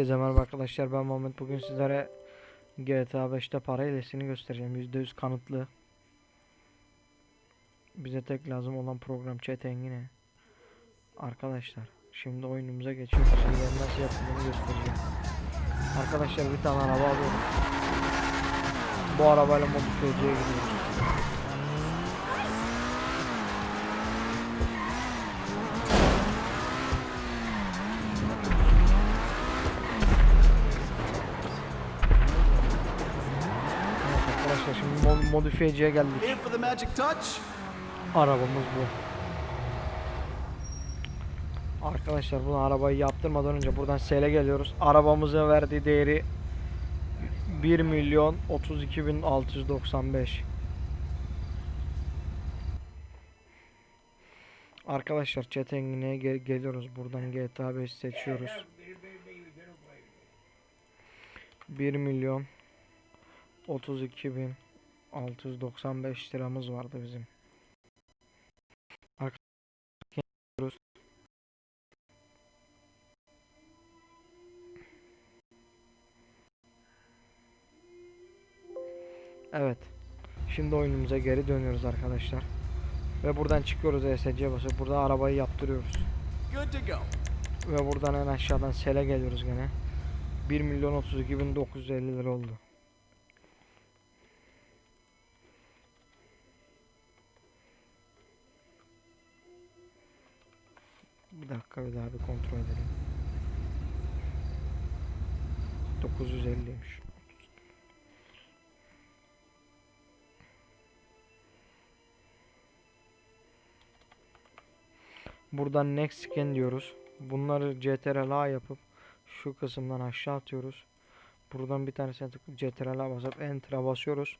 Herkese merhaba arkadaşlar. Ben Muhammed. Bugün sizlere GTA 5'te para hilesini göstereceğim. %100 kanıtlı. Bize tek lazım olan program chat engine. Arkadaşlar şimdi oyunumuza geçiyoruz. Hilenin nasıl yapıldığını göstereceğim. Arkadaşlar bir tane araba alıyorum. Bu arabayla modifiyeciye gidiyoruz arkadaşlar şimdi mo- modifiyeciye geldik. Arabamız bu. Arkadaşlar bunu arabayı yaptırmadan önce buradan sele geliyoruz. Arabamızın verdiği değeri 1 milyon 32 bin 695. Arkadaşlar chat engineye gel- geliyoruz. Buradan GTA 5 seçiyoruz. 1 milyon 32 bin 695 liramız vardı bizim. Arkadaşlar Evet. Şimdi oyunumuza geri dönüyoruz arkadaşlar. Ve buradan çıkıyoruz ESC'ye basıp burada arabayı yaptırıyoruz. Ve buradan en aşağıdan sele geliyoruz gene. 1 milyon 32 bin 950 lira oldu. Dakika bir daha bir kontrol edelim. 950'ymiş. Buradan next scan diyoruz. Bunları CTRL A yapıp şu kısımdan aşağı atıyoruz. Buradan bir tanesine tıklayıp CTRL A basıp Enter'a basıyoruz.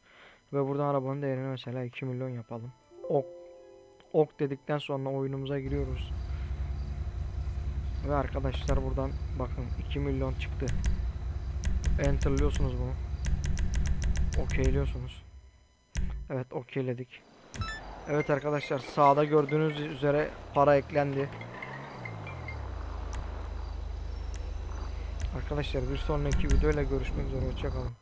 Ve buradan arabanın değerini mesela 2 milyon yapalım. Ok, ok dedikten sonra oyunumuza giriyoruz. Ve arkadaşlar buradan bakın 2 milyon çıktı. Enter'lıyorsunuz bunu. Okeyliyorsunuz. Evet okeyledik. Evet arkadaşlar sağda gördüğünüz üzere para eklendi. Arkadaşlar bir sonraki videoyla görüşmek üzere hoşçakalın.